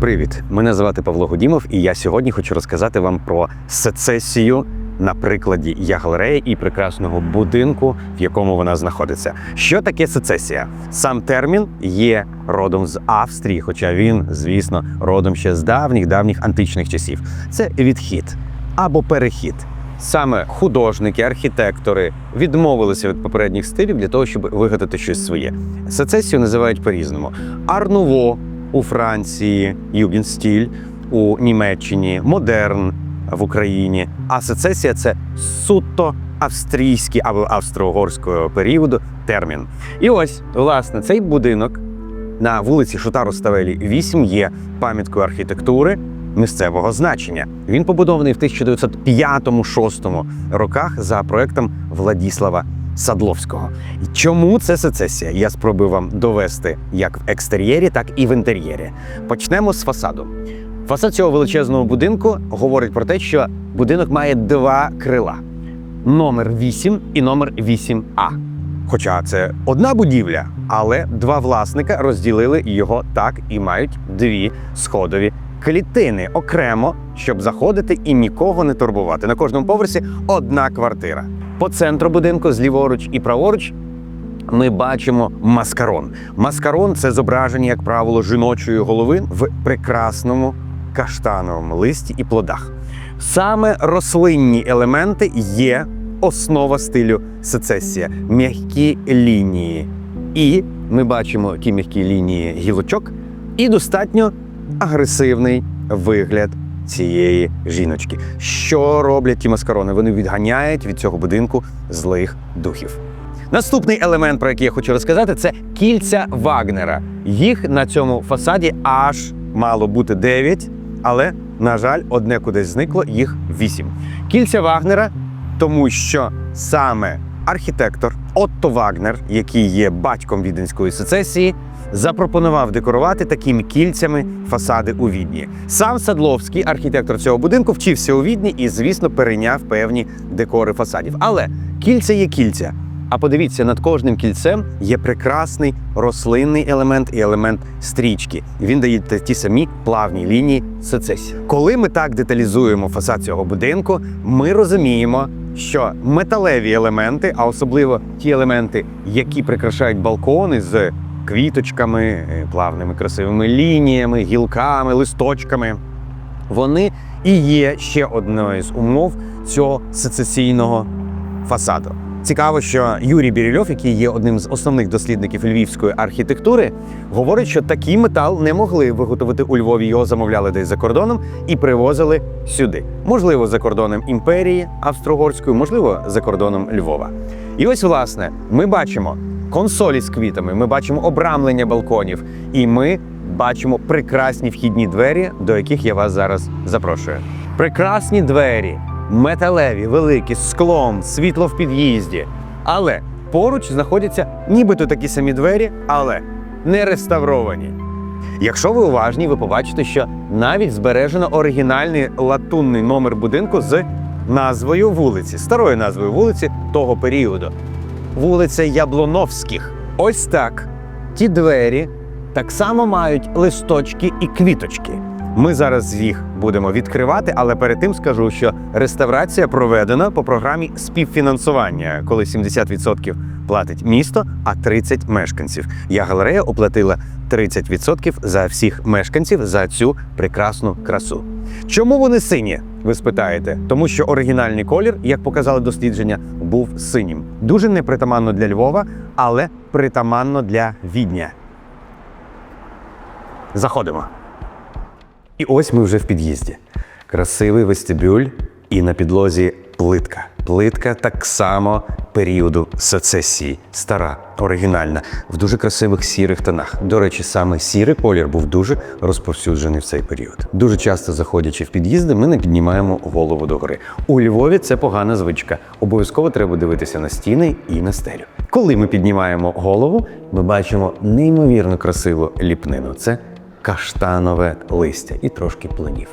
Привіт! Мене звати Павло Гудімов, і я сьогодні хочу розказати вам про сецесію на прикладі Ягалереї і прекрасного будинку, в якому вона знаходиться. Що таке сецесія? Сам термін є родом з Австрії, хоча він, звісно, родом ще з давніх давніх античних часів. Це відхід або перехід. Саме художники, архітектори відмовилися від попередніх стилів для того, щоб вигадати щось своє. Сецесію називають по-різному: арнуво у Франції, югенстіль у Німеччині, модерн в Україні. А сецесія це суто австрійський або австро-угорського періоду термін. І ось, власне, цей будинок на вулиці Шута Руставелі 8 є пам'яткою архітектури місцевого значення. Він побудований в 1905-6 роках за проектом Владіслава Садловського. Чому це сецесія? Я спробую вам довести як в екстер'єрі, так і в інтер'єрі. Почнемо з фасаду. Фасад цього величезного будинку говорить про те, що будинок має два крила: номер 8 і номер 8А. Хоча це одна будівля, але два власника розділили його так і мають дві сходові клітини окремо, щоб заходити і нікого не турбувати. На кожному поверсі одна квартира. По центру будинку, зліворуч і праворуч, ми бачимо маскарон. Маскарон це зображення, як правило, жіночої голови в прекрасному каштановому листі і плодах. Саме рослинні елементи є основа стилю сецесія, м'які лінії. І ми бачимо ті м'які лінії гілочок, і достатньо агресивний вигляд цієї жіночки. Що роблять ті маскарони? Вони відганяють від цього будинку злих духів. Наступний елемент, про який я хочу розказати, це кільця Вагнера. Їх на цьому фасаді аж мало бути 9, але, на жаль, одне кудись зникло, їх 8. Кільця Вагнера, тому що саме архітектор Отто Вагнер, який є батьком віденської сецесії, запропонував декорувати такими кільцями фасади у Відні. Сам Садловський, архітектор цього будинку, вчився у Відні і, звісно, перейняв певні декори фасадів. Але кільця є кільця. А подивіться, над кожним кільцем є прекрасний рослинний елемент і елемент стрічки. Він дає ті- самі плавні лінії сецесії. Коли ми так деталізуємо фасад цього будинку, ми розуміємо, що металеві елементи, а особливо ті елементи, які прикрашають балкони з квіточками, е, плавними красивими лініями, гілками, листочками, вони і є ще одною з умов цього сецесійного фасаду. Цікаво, що Юрій Бірільов, який є одним з основних дослідників львівської архітектури, говорить, що такий метал не могли виготовити у Львові. Його замовляли десь за кордоном і привозили сюди. Можливо, за кордоном імперії австро-угорської, можливо, за кордоном Львова. І ось, власне, ми бачимо консолі з квітами, ми бачимо обрамлення балконів, і ми бачимо прекрасні вхідні двері, до яких я вас зараз запрошую. Прекрасні двері, металеві, великі, з склом, світло в під'їзді. Але поруч знаходяться нібито такі самі двері, але не реставровані. Якщо ви уважні, ви побачите, що навіть збережено оригінальний латунний номер будинку з назвою вулиці, старою назвою вулиці того періоду. Вулиця Яблоновських. Ось так. Ті двері так само мають листочки і квіточки. Ми зараз їх будемо відкривати, але перед тим скажу, що реставрація проведена по програмі співфінансування, коли 70% платить місто, а 30 мешканців. Я галерея оплатила 30% за всіх мешканців за цю прекрасну красу. Чому вони сині? Ви спитаєте, тому що оригінальний колір, як показали дослідження, був синім. Дуже непритаманно для Львова, але притаманно для Відня. Заходимо. І ось ми вже в під'їзді. Красивий вестибюль, і на підлозі плитка. Плитка так само періоду сецесії. Стара, оригінальна, в дуже красивих сірих тонах. До речі, саме сірий колір був дуже розповсюджений в цей період. Дуже часто заходячи в під'їзди, ми не піднімаємо голову догори. У Львові це погана звичка. Обов'язково треба дивитися на стіни і на стелю. Коли ми піднімаємо голову, ми бачимо неймовірно красиву ліпнину. Це каштанове листя і трошки плодів.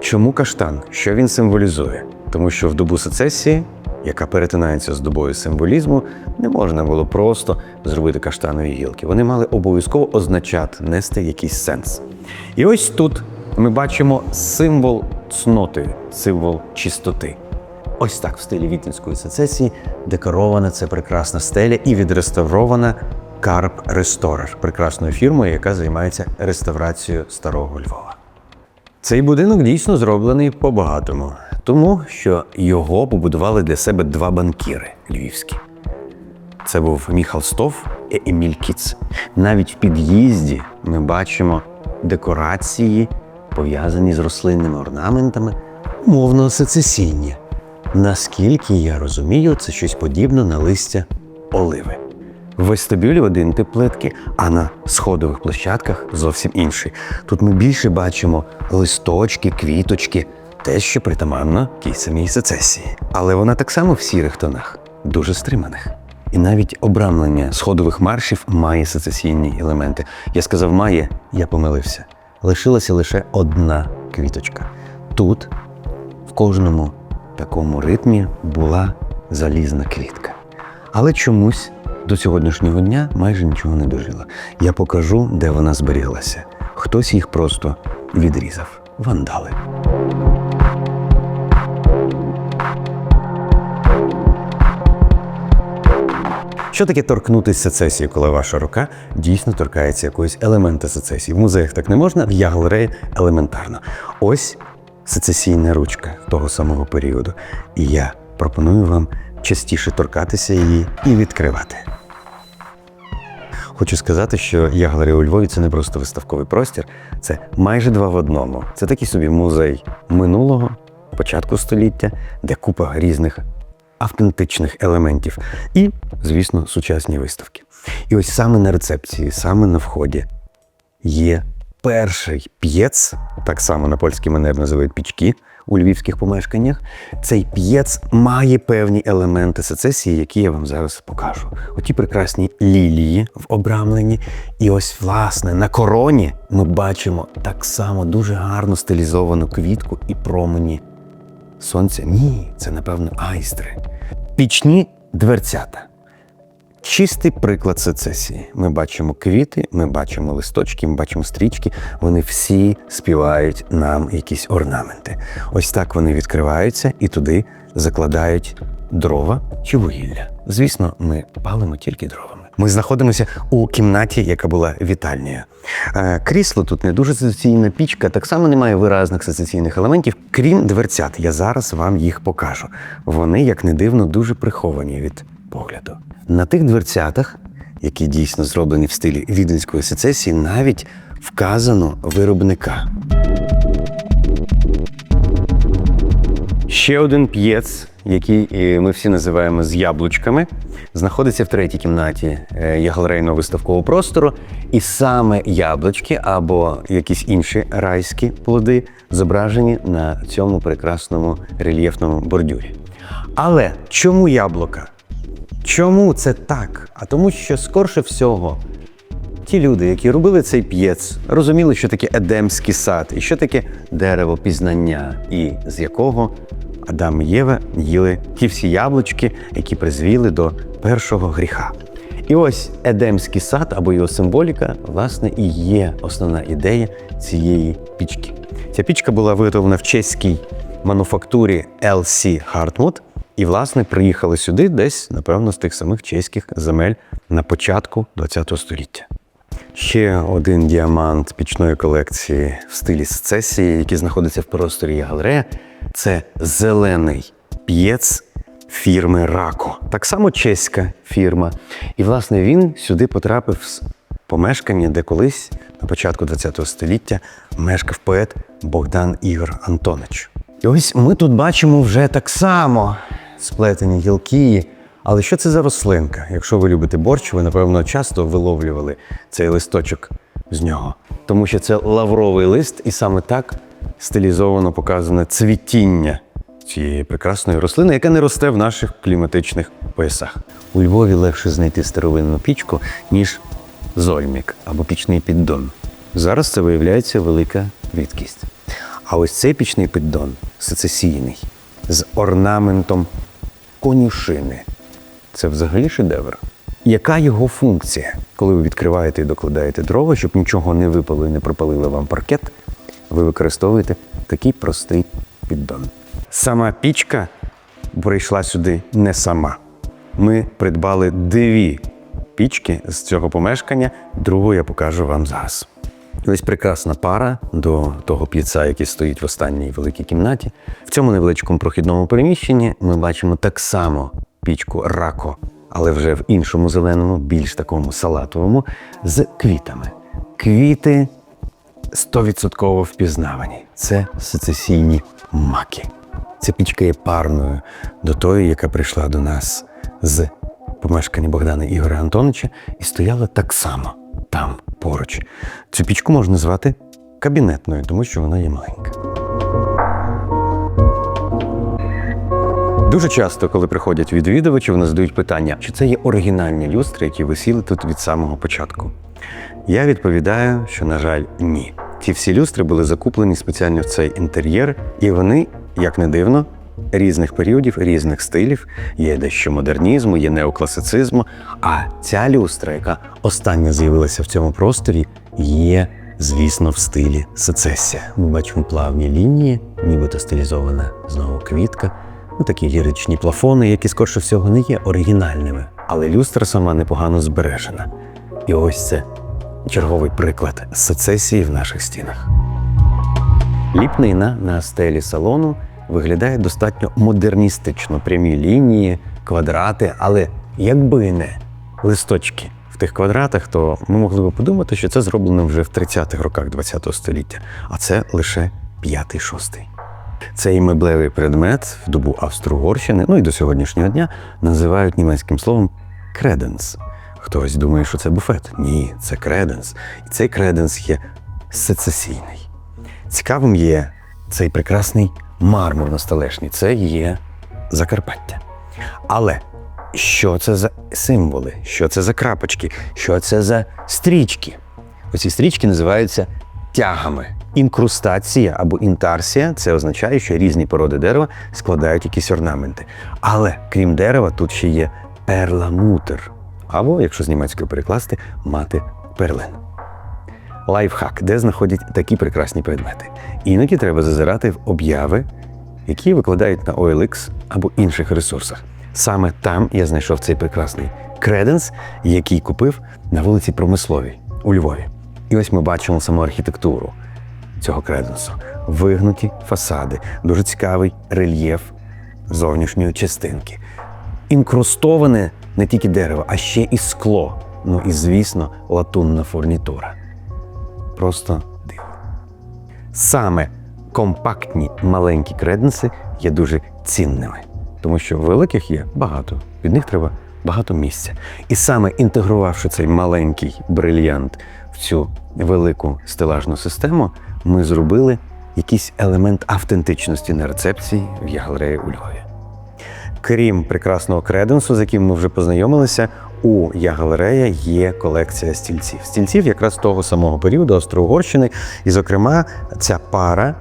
Чому каштан? Що він символізує? Тому що в добу сецесії яка перетинається з добою символізму, не можна було просто зробити каштанові гілки. Вони мали обов'язково означати, нести якийсь сенс. І ось тут ми бачимо символ цноти, символ чистоти. Ось так в стилі Вітинської сецесії декорована це прекрасна стеля і відреставрована Карп Ресторер, прекрасною фірмою, яка займається реставрацією старого Львова. Цей будинок дійсно зроблений по-багатому, тому що його побудували для себе два банкіри львівські. Це був Міхал Стов і Еміль Кіц. Навіть в під'їзді ми бачимо декорації, пов'язані з рослинними орнаментами, умовно сецесійні. Наскільки я розумію, це щось подібне на листя оливи. В вестибюлі один тип плитки, а на сходових площадках зовсім інший. Тут ми більше бачимо листочки, квіточки, те, що притаманно тій самій сецесії. Але вона так само в сірих тонах, дуже стриманих. І навіть обрамлення сходових маршів має сецесійні елементи. Я сказав, має, я помилився. Лишилася лише одна квіточка. Тут, в кожному такому ритмі, була залізна квітка. Але чомусь до сьогоднішнього дня майже нічого не дожила. Я покажу, де вона зберіглася. Хтось їх просто відрізав. Вандали. Що таке торкнутися сецесії, коли ваша рука дійсно торкається якогось елемента сецесії? В музеях так не можна, в я-галереї елементарно. Ось сецесійна ручка того самого періоду. І я пропоную вам частіше торкатися її і відкривати. Хочу сказати, що я галерея у Львові це не просто виставковий простір, це майже два в одному. Це такий собі музей минулого, початку століття, де купа різних автентичних елементів і, звісно, сучасні виставки. І ось саме на рецепції, саме на вході є перший п'єц, так само на польський манер називають пічки у львівських помешканнях. Цей п'єц має певні елементи сецесії, які я вам зараз покажу. Оті прекрасні лілії в обрамленні. І ось, власне, на короні ми бачимо так само дуже гарно стилізовану квітку і промені сонця. Ні, це, напевно, айстри. Пічні дверцята. Чистий приклад сецесії. Ми бачимо квіти, ми бачимо листочки, ми бачимо стрічки. Вони всі співають нам якісь орнаменти. Ось так вони відкриваються і туди закладають дрова чи вугілля. Звісно, ми палимо тільки дровами. Ми знаходимося у кімнаті, яка була вітальнею. Е, Крісло тут не дуже сецесійна пічка, так само немає виразних сецесійних елементів, крім дверцят. Я зараз вам їх покажу. Вони, як не дивно, дуже приховані від погляду. На тих дверцятах, які дійсно зроблені в стилі віденської сецесії, навіть вказано виробника. Ще один п'єц, який е, ми всі називаємо з яблучками, знаходиться в третій кімнаті е, є галерейного виставкового простору. І саме яблучки або якісь інші райські плоди зображені на цьому прекрасному рельєфному бордюрі. Але чому яблука? Чому це так? А тому, що скорше всього ті люди, які робили цей п'єц, розуміли, що таке Едемський сад і що таке дерево пізнання, і з якого Адам і Єва їли ті всі яблучки, які призвіли до першого гріха. І ось Едемський сад або його символіка, власне, і є основна ідея цієї пічки. Ця пічка була виготовлена в чеській мануфактурі LC Hartmut, і, власне, приїхали сюди десь, напевно, з тих самих чеських земель на початку ХХ століття. Ще один діамант пічної колекції в стилі сецесії, який знаходиться в просторі галерея, це зелений п'єц фірми Рако. Так само чеська фірма. І, власне, він сюди потрапив з помешкання, де колись на початку ХХ століття мешкав поет Богдан Ігор Антонич. І ось ми тут бачимо вже так само сплетені гілки. Але що це за рослинка? Якщо ви любите борщ, ви, напевно, часто виловлювали цей листочок з нього. Тому що це лавровий лист, і саме так стилізовано показане цвітіння цієї прекрасної рослини, яка не росте в наших кліматичних поясах. У Львові легше знайти старовинну пічку, ніж зольмік або пічний піддон. Зараз це виявляється велика рідкість. А ось цей пічний піддон сецесійний з орнаментом конюшини. Це взагалі шедевр. Яка його функція? Коли ви відкриваєте і докладаєте дрова, щоб нічого не випало і не пропалили вам паркет, ви використовуєте такий простий піддон. Сама пічка прийшла сюди не сама. Ми придбали дві пічки з цього помешкання, другу я покажу вам зараз. Ось прекрасна пара до того п'єца, який стоїть в останній великій кімнаті. В цьому невеличкому прохідному приміщенні ми бачимо так само пічку рако, але вже в іншому зеленому, більш такому салатовому, з квітами. Квіти стовідсотково впізнавані. Це сецесійні маки. Ця пічка є парною до тої, яка прийшла до нас з помешкання Богдана Ігоря Антоновича і стояла так само там поруч. Цю пічку можна звати кабінетною, тому що вона є маленька. Дуже часто, коли приходять відвідувачі, вони задають питання, чи це є оригінальні люстри, які висіли тут від самого початку. Я відповідаю, що, на жаль, ні. Ці всі люстри були закуплені спеціально в цей інтер'єр, і вони, як не дивно, різних періодів, різних стилів. Є дещо модернізму, є неокласицизму. А ця люстра, яка остання з'явилася в цьому просторі, є, звісно, в стилі сецесія. Ми бачимо плавні лінії, нібито стилізована знову квітка. Ну, такі ліричні плафони, які скорше всього не є оригінальними, але люстра сама непогано збережена. І ось це черговий приклад сецесії в наших стінах. Ліпнина на стелі салону виглядає достатньо модерністично. Прямі лінії, квадрати, але якби не листочки в тих квадратах, то ми могли би подумати, що це зроблено вже в 30-х роках ХХ століття, а це лише 5-6. Цей меблевий предмет в добу Австро-Угорщини, ну і до сьогоднішнього дня називають німецьким словом креденс. Хтось думає, що це буфет. Ні, це креденс. І цей креденс є сецесійний. Цікавим є цей прекрасний мармур на столешні. Це є Закарпаття. Але що це за символи? Що це за крапочки? Що це за стрічки? Оці стрічки називаються тягами. Інкрустація або інтарсія це означає, що різні породи дерева складають якісь орнаменти. Але крім дерева, тут ще є перламутр. Або, якщо з німецької перекласти, мати перлин. Лайфхак, де знаходять такі прекрасні предмети. Іноді треба зазирати в обяви, які викладають на OLX або інших ресурсах. Саме там я знайшов цей прекрасний креденс, який купив на вулиці Промисловій у Львові. І ось ми бачимо саму архітектуру цього креденсу. Вигнуті фасади, дуже цікавий рельєф зовнішньої частинки. Інкрустоване не тільки дерево, а ще і скло. Ну і, звісно, латунна фурнітура. Просто диво. Саме компактні маленькі креденси є дуже цінними, тому що великих є багато, від них треба багато місця. І саме інтегрувавши цей маленький брильянт в цю велику стелажну систему, ми зробили якийсь елемент автентичності на рецепції в Ягалереї у Львові. Крім прекрасного креденсу, з яким ми вже познайомилися, у Ягалерея є колекція стільців. Стільців якраз того самого періоду Австро-Угорщини. І, зокрема, ця пара,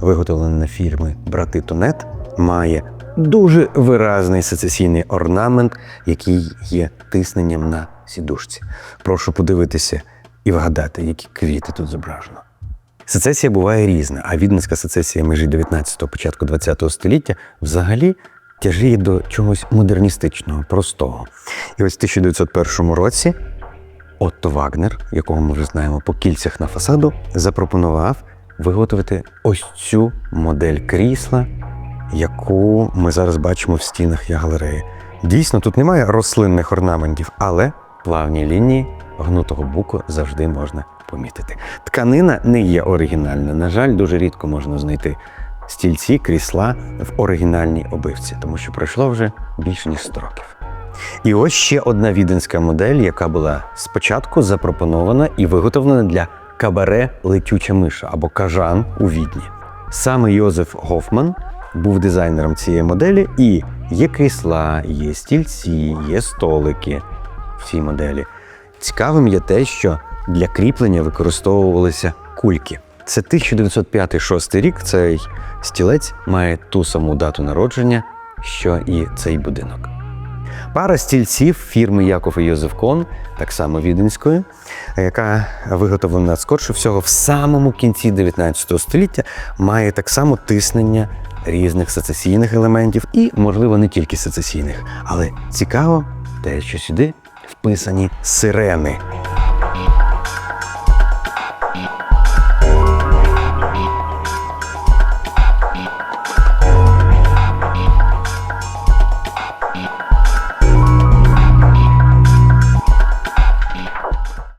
виготовлена фірми Брати Тонет, має дуже виразний сецесійний орнамент, який є тисненням на сідушці. Прошу подивитися і вгадати, які квіти тут зображено. Сецесія буває різна, а відницька сецесія межі 19-го, початку 20-го століття взагалі тяжіє до чогось модерністичного, простого. І ось в 1901 році Отто Вагнер, якого ми вже знаємо по кільцях на фасаду, запропонував виготовити ось цю модель крісла, яку ми зараз бачимо в стінах галереї. Дійсно, тут немає рослинних орнаментів, але плавні лінії гнутого буку завжди можна помітити. Тканина не є оригінальна. На жаль, дуже рідко можна знайти стільці, крісла в оригінальній обивці, тому що пройшло вже більше ніж 100 років. І ось ще одна віденська модель, яка була спочатку запропонована і виготовлена для кабаре Летюча миша або кажан у відні. Саме Йозеф Гофман був дизайнером цієї моделі, і є крісла, є стільці, є столики в цій моделі. Цікавим є те, що для кріплення використовувалися кульки. Це 1905-6 рік. Цей стілець має ту саму дату народження, що і цей будинок. Пара стільців фірми Яков і Йозеф Кон, так само віденської, яка виготовлена скорше всього в самому кінці 19 століття, має так само тиснення різних сецесійних елементів і, можливо, не тільки сецесійних. Але цікаво те, що сюди вписані сирени,